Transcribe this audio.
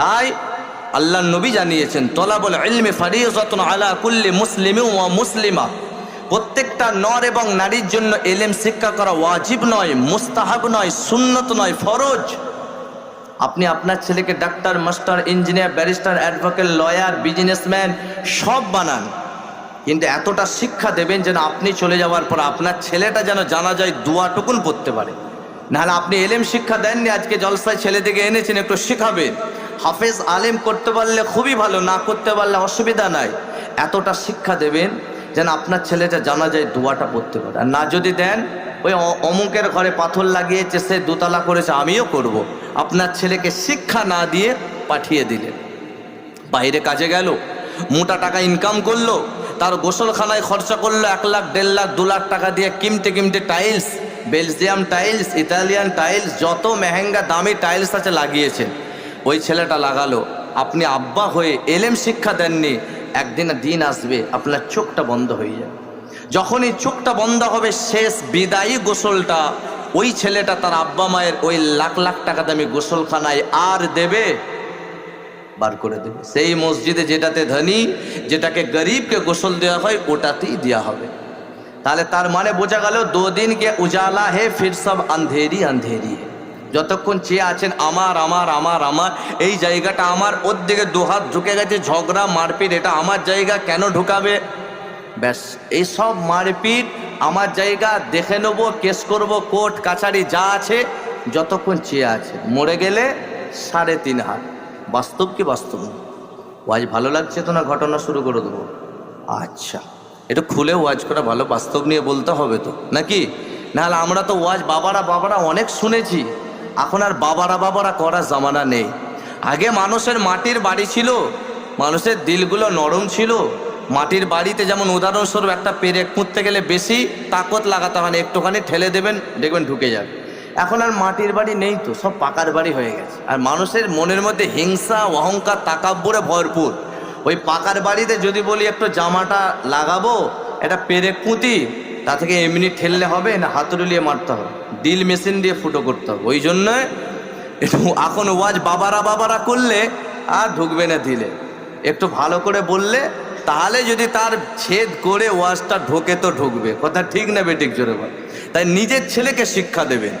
তাই আল্লাহ নবী জানিয়েছেন, তলাবল ইলমে ফারিয়তন আলা কুল্লি মুসলিম ও মুসলিমা। প্রত্যেকটা নর এবং নারীর জন্য এলেম শিক্ষা করা ওয়াজিব নয়, মুস্তাহাব নয়, সুন্নত নয়, ফরজ। আপনি আপনার ছেলেকে doctor, master, engineer, barrister, advocate, lawyer, businessman সব বানান। কিন্তু এতটা শিক্ষা দেবেন যেন আপনি চলে যাওয়ার পর আপনার ছেলেটা যেন জানা যায় দুয়াটুকুন পড়তে পারে। নাহলে আপনি এলেম শিক্ষা দেননি, আজকে জলসায় ছেলে থেকে এনেছেন, একটু শেখাবেন। হাফেজ আলেম করতে পারলে খুবই ভালো, না করতে পারলে অসুবিধা নাই। এতটা শিক্ষা দেবেন যেন আপনার ছেলেটা জানা যায় দুয়াটা পড়তে পারে। আর না যদি দেন, ওই অমুকের ঘরে পাথর লাগিয়েছে, সে দোতলা করেছে, আমিও করব। আপনার ছেলেকে শিক্ষা না দিয়ে পাঠিয়ে দিলেন। বাইরে কাজে গেল, মোটা টাকা ইনকাম করল, তার গোসলখানায় খরচা করল এক লাখ, দেড় লাখ, দু লাখ টাকা দিয়ে কিমতে কিমতে tiles Belgium tiles Italian tiles যত মেহেঙ্গা দামি টাইলস আছে লাগিয়েছেন। ওই ছেলেটা লাগালো। আপনি আব্বা হয়ে এলেম শিক্ষা দেননি, একদিন দিন আসবে আপনার চোখটা বন্ধ হয়ে যাবে। যখনই চোখটা বন্ধ হবে, শেষ বিদায়ী গোসলটা ওই ছেলেটা তার আব্বা মায়ের ওই লাখ লাখ টাকা দামি গোসলখানায় আর দেবে, বার করে দেবে। সেই মসজিদে যেটাতে ধনী, যেটাকে গরিবকে গোসল দেওয়া হয়, ওটাতেই দেওয়া হবে। তাহলে তার মানে বোঝা গেল দো দিন উজালা হে ফির সব আন্ধেরি আন্ধেরি হে। যতক্ষণ চেয়ে আছেন আমার আমার আমার আমার, এই জায়গাটা আমার, ওর দিকে দুহাত ঢুকে গেছে, ঝগড়া, মারপিট, এটা আমার জায়গা, কেন ঢুকাবে? ব্যাস এইসব মারপিট আমার জায়গা, দেখে নেব, কেস করব, কোর্ট, কাছারি, যা আছে, যতক্ষণ চেয়ে আছে। মরে গেলে সাড়ে তিন হাত। বাস্তব কি বাস্তব? ওয়াজ ভালো লাগছে তো না? ঘটনা শুরু করে দেবো। আচ্ছা। এটা খুলে ওয়াজ করা ভালো, বাস্তব নিয়ে বলতে হবে তো, নাকি? নাহলে আমরা তো ওয়াজ বাবারা বাবারা অনেক শুনেছি। এখন আর বাবারা বাবারা করার জামানা নেই। আগে মানুষের মাটির বাড়ি ছিল, মানুষের দিলগুলো নরম ছিল। মাটির বাড়িতে যেমন উদাহরণস্বরূপ একটা পেরেক পুঁততে গেলে বেশি তাকত লাগাতে হয় না, একটুখানি ঠেলে দেবেন, দেখবেন ঢুকে যাবে। এখন আর মাটির বাড়ি নেই তো, সব পাকার বাড়ি হয়ে গেছে। আর মানুষের মনের মধ্যে হিংসা, অহংকার, তাকাব্বরে ভরপুর। ওই পাকার বাড়িতে যদি বলি একটু জামাটা লাগাবো এটা পেরেক পুঁতি তা থেকে এমনি ঠেললে হবে না হাতুড়ুলিয়ে মারতে হবে। ডিল মেশিন দিয়ে ফুটো করতে হবে। ওই জন্য এখন ওয়াজ বাবারা বাবারা করলে আর ঢুকবে না দিলে একটু ভালো করে বললে তাহলে যদি তার ছেদ করে ওয়াজটা ঢোকে তো ঢুকবে। কথা ঠিক না বেটিক জোরে তাই নিজের ছেলেকে শিক্ষা দেবেন।